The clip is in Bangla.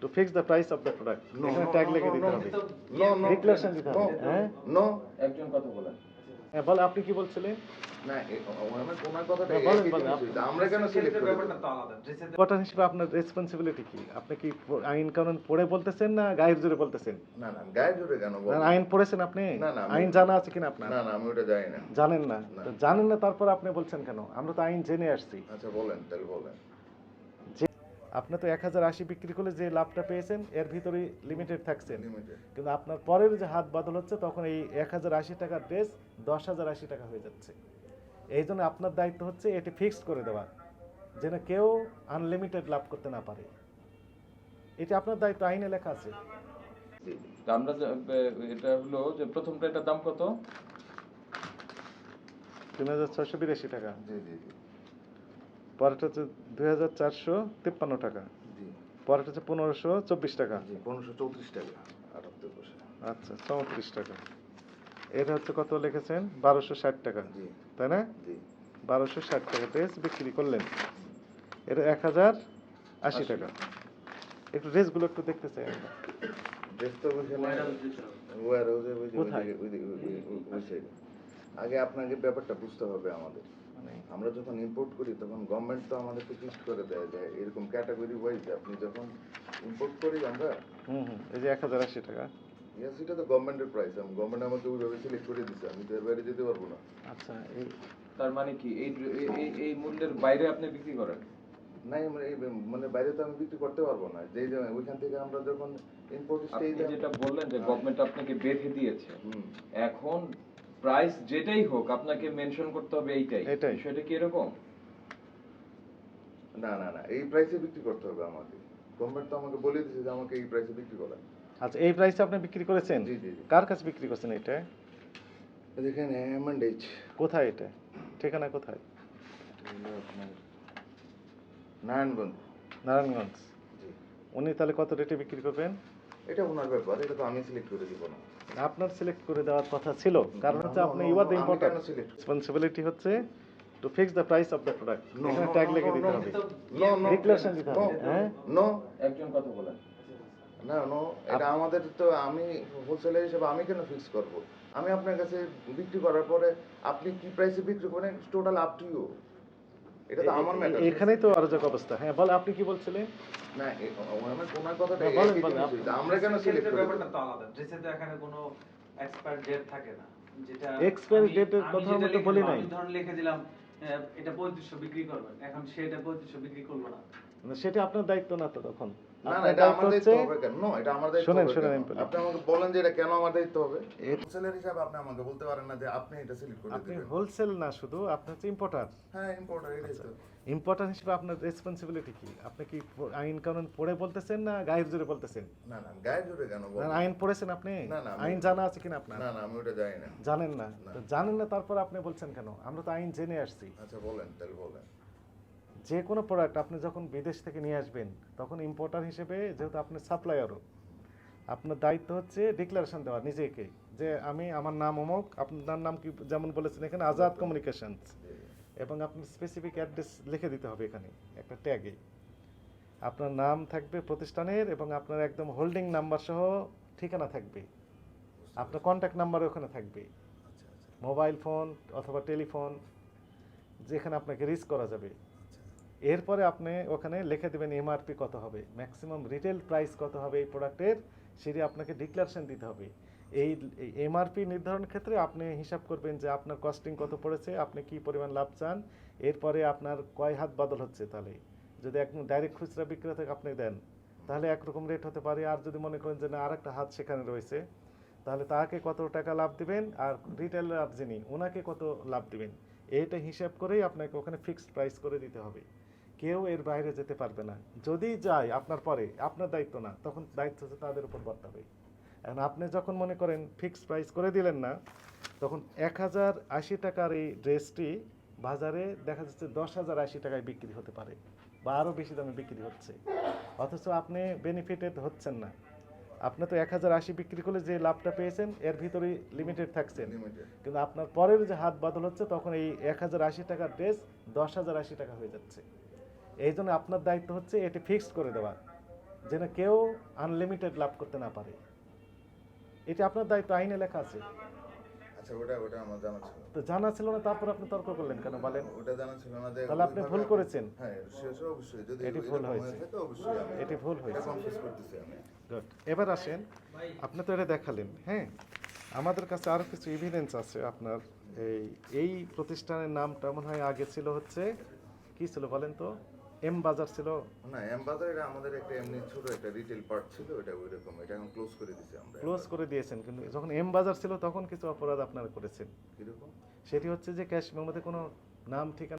To fix the price of the product No, এখানে ট্যাগ লিখে দিতে হবে No, no. Declaration দিতে হবে, হ্যাঁ? no. একজন কথা বলেন। হ্যাঁ বল আপনি কি বলছিলেন? না, ওনার- কথাটা না। আমরা কেন সিলেক্ট করি? কোয়ার্টার হিসেবে আপনার রেসপন্সিবিলিটি কি? আপনি কি আইন কানুন পড়ে বলতেছেন না গায়ের জোরে বলতেছেন? না না গায়ে জোরে কেন আইন পড়েছেন আপনি? না, না, আইন জানা আছে কিনা আপনার? না না আমি ওটা জানি না। জানেন না। না। জানেন না তারপর আপনি বলছেন কেন? আমরা তো আইন জেনে আসছি। আচ্ছা বলেন তাহলে বলেন। আপনি তো এক হাজার আশি বিক্রি করলে যে লাভটা পেয়েছেন এর ভিতরে লিমিটেড থাকছেন। কিন্তু আপনার পরের যে হাত বদল হচ্ছে তখন এই এক হাজার আশি টাকার ড্রেস দশ হাজার আশি টাকা হয়ে যাচ্ছে। এই জন্য আপনার দায়িত্ব হচ্ছে এটি ফিক্সড করে দেওয়া যেন কেউ আনলিমিটেড লাভ করতে না পারে। এটি আপনার দায়িত্ব আইনে লেখা আছে। আমরা এটা হলো যে প্রথমটা এটার দাম কত? তিন হাজার ছয়শো বিরাশি টাকা। জি জি জি। পরেরটা হচ্ছে দুই হাজার চারশো তিপ্পান্ন টাকা জি পরেরটা হচ্ছে পনেরোশো চব্বিশ টাকা জি পনেরোশো চৌত্রিশ টাকা আটাত্তর পয়সা আচ্ছা চৌত্রিশ টাকা এটা হচ্ছে কত লিখেছেন বারোশো ষাট টাকা জি তাই না জি বারোশো ষাট টাকা ড্রেস বিক্রি করলেন এটা এক হাজার আশি। টাকা একটু ড্রেসগুলো একটু দেখতে চাই আমরা ড্রেস তো। আগে আপনাকে ব্যাপারটা বুঝতে হবে আমাদের মানে আমরা যখন ইম্পোর্ট করি তখন গভর্নমেন্ট তো আমাদেরকে ফিক্সড করে দেয় যে এরকম ক্যাটাগরি ওয়াইজ আপনি যখন ইম্পোর্ট করি আমরা হুম হুম এই যে এক হাজার আশি টাকা। ইয়াস এটা তো গভর্নমেন্টের প্রাইস আমি গভর্নমেন্ট আমাকে ওইভাবে সিলেক্ট করে দিচ্ছে আমি তো এর বাইরে যেতে পারব না। আচ্ছা এই তার মানে কি এই এই- মূল্যের বাইরে আপনি বিক্রি করেন? নাই মানে এই মানে বাইরে তো আমি বিক্রি করতে পারব না যেই যে ওইখান থেকে আমরা যখন ইম্পোর্ট আপনি স্টেজে যেটা বললেন যে গভর্নমেন্ট আপনাকে বেঁধে দিয়েছে হুম। এখন প্রাইস যেটাই হোক আপনাকে মেনশন করতে হবে এইটাই। এটাই। বিষয়টা কি এরকম? না না না এই প্রাইসে বিক্রি করতে হবে আমাকে। গভর্নমেন্ট তো আমাকে বলে দিয়েছে যে আমাকে এই প্রাইসে বিক্রি করা। আচ্ছা এই প্রাইসে আপনি বিক্রি করেছেন? জি জি কার কাছে বিক্রি করছেন এটা দেখেন এমএন্ডএইচ কোথায় এটা? ঠিকানা কোথায়? আপনার নারায়ণগঞ্জ। নারায়ণগঞ্জ। জি। উনি তাহলে কত রেটে বিক্রি করবেন? এটা ওনার ব্যাপার এটা তো আমি সিলেক্ট করে দিব না। আপনার সিলেক্ট করে দেওয়ার কথা ছিল কারণ হচ্ছে আপনি you are the important responsibility হচ্ছে to fix the price of the product এখানে ট্যাগ লিখে দিতে হবে। নো নো Declaration দিতে হবে, হ্যাঁ? নো একজন কথা বলেন। না নো এটা আমাদের তো আমি হোলসেলার হিসেবে আমি কেন ফিক্স করব? আমি আপনার কাছে বিক্রি করার পরে আপনি কি প্রাইসে বিক্রি করেন? টোটাল আপ টু ইউ এটা তো আমার ম্যাটার এখানেই তো অরাজক অবস্থা। হ্যাঁ বল আপনি কি বলছিলেন? না এ- ওনার ওনার কথাটা না, বলেন, একই বলেন, জিনিস আপনি- হইছে। আমরা কেন সিলেক্ট করি? ব্যাপারটা তো আলাদা। ড্রেসে তো এখানে কোনো এক্সপায়ার ডেট থাকে না। যেটা Expiry আমি- date আমি কথা যেটা আমরা তো বলি নাই। ধরুন লিখে দিলাম এটা বিক্রি করবেন। এখন সেটা বিক্রি করবে না। না, সেটা আপনার দায়িত্ব না তো তখন। না না এটা আমার দায়িত্ব হবে কেন? নো এটা আমার দায়িত্ব শোনেন, হবে শোনেন, কেন? আমি বলি। আপনি আমাকে বলেন যে এটা কেন আমার দায়িত্ব হবে? হোলসেলার হিসাবে আপনি আমাকে বলতে পারেন না যে আপনি এটা সিলেক্ট করে আপনি হোলসেল না শুধু আপনি হচ্ছে ইম্পোর্টার হ্যাঁ ইম্পোর্টার এটাই তো। ইম্পোর্টার হিসেবে আপনার রেসপন্সিবিলিটি কি? আপনি কি আইন কানুন পড়ে বলতেছেন না গায়ের জোরে বলতেছেন? না না জোরে কেন আইন পড়েছেন আপনি? না, না, আইন জানা আছে কিনা আপনার? না না আমি ওটা জানি না। জানেন না? না। তো জানেন না তারপর আপনি বলছেন কেন? আমরা তো আইন জেনে আসছি। আচ্ছা বলেন তাহলে বলেন। যে কোনো প্রোডাক্ট আপনি যখন বিদেশ থেকে নিয়ে আসবেন তখন ইম্পোর্টার হিসেবে যেহেতু আপনি সাপ্লায়ারও আপনার দায়িত্ব হচ্ছে ডিক্লারেশন দেওয়া নিজেকে যে আমি আমার নাম অমুক আপনার নাম কি যেমন বলেছেন এখানে আজাদ কমিউনিকেশনস এবং আপনি স্পেসিফিক অ্যাড্রেস লিখে দিতে হবে এখানে একটা ট্যাগে আপনার নাম থাকবে প্রতিষ্ঠানের এবং আপনার একদম হোল্ডিং নাম্বার সহ ঠিকানা থাকবে। আপনার কন্ট্যাক্ট নাম্বার ওখানে থাকবে। আচ্ছা আচ্ছা। মোবাইল ফোন অথবা টেলিফোন যেখানে আপনাকে রিচ করা যাবে। এরপরে আপনি ওখানে লিখে দেবেন এমআরপি কত হবে ম্যাক্সিমাম রিটেল প্রাইস কত হবে এই প্রোডাক্টের সেটি আপনাকে ডিক্লারেশন দিতে হবে। এই এমআরপি নির্ধারণ ক্ষেত্রে আপনি হিসাব করবেন যে আপনার কস্টিং কত পড়েছে, আপনি কি পরিমাণ লাভ চান, এরপরে আপনার কয় হাত বদল হচ্ছে তাহলে। যদি একদম ডাইরেক্ট খুচরা বিক্রেতাকে আপনি দেন, তাহলে একরকম রেট হতে পারে। আর যদি মনে করেন যে না আর একটা হাত সেখানে রয়েছে, তাহলে তাকে কত টাকা লাভ দিবেন আর রিটেলার যিনি ওনাকে কত লাভ দিবেন, এইটা হিসাব করেই আপনাকে ওখানে ফিক্সড প্রাইস করে দিতে হবে। কেউ এর বাইরে যেতে পারবে না। যদি যায় আপনার পরে আপনার দায়িত্ব না তখন দায়িত্ব হচ্ছে তাদের উপর বর্তাবে এখন আপনি যখন মনে করেন ফিক্সড প্রাইস করে দিলেন না তখন এক হাজার আশি টাকার এই ড্রেসটি বাজারে দেখা যাচ্ছে দশ হাজার আশি টাকায় বিক্রি হতে পারে বা আরও বেশি দামে বিক্রি হচ্ছে। অথচ আপনি বেনিফিটেড হচ্ছেন না। আপনি তো এক হাজার আশি বিক্রি করলে যে লাভটা পেয়েছেন এর ভিতরে লিমিটেড থাকছেন। কিন্তু আপনার পরের যে হাত বদল হচ্ছে তখন এই এক হাজার আশি টাকার ড্রেস দশ হাজার আশি টাকা হয়ে যাচ্ছে। এই জন্য আপনার দায়িত্ব হচ্ছে এটি ফিক্সড করে দেওয়া যেন কেউ আনলিমিটেড লাভ করতে না পারে। এটি আপনার দায়িত্ব আইনে লেখা আছে। আচ্ছা ওটা ওটা আমার জানা ছিল। তো জানা ছিল না তারপর আপনি তর্ক করলেন কেন? বলেন। ওটা জানা ছিল না যে তাহলে আপনি ভুল করেছেন। হ্যাঁ অবশ্যই। যদি এটি ভুল হয়ে হয়েছে। থাকে অবশ্যই আমি এটি ভুল হয়েছে। কনফিউজ করতেছি আমি। গুড এবার আসেন। আপনি তো এটা দেখালেন হ্যাঁ? আমাদের কাছে আরও কিছু এভিডেন্স আছে আপনার। এই এই প্রতিষ্ঠানের নামটা মনে হয় আগে ছিল হচ্ছে কি ছিল বলেন তো? এম বাজার ছিল? না এম বাজার এটা আমাদের একটা এমনি ছোট একটা রিটেল পার্ট ছিল এটা ওই রকম এটা এখন ক্লোজ করে দিয়েছি আমরা ক্লোজ করে দিয়েছেন কিন্তু যখন এম বাজার ছিল তখন কিছু অপরাধ আপনারা করেছেন। কীরকম? সেটি হচ্ছে যে ক্যাশ মেমোতে কোনো নাম ঠিকানা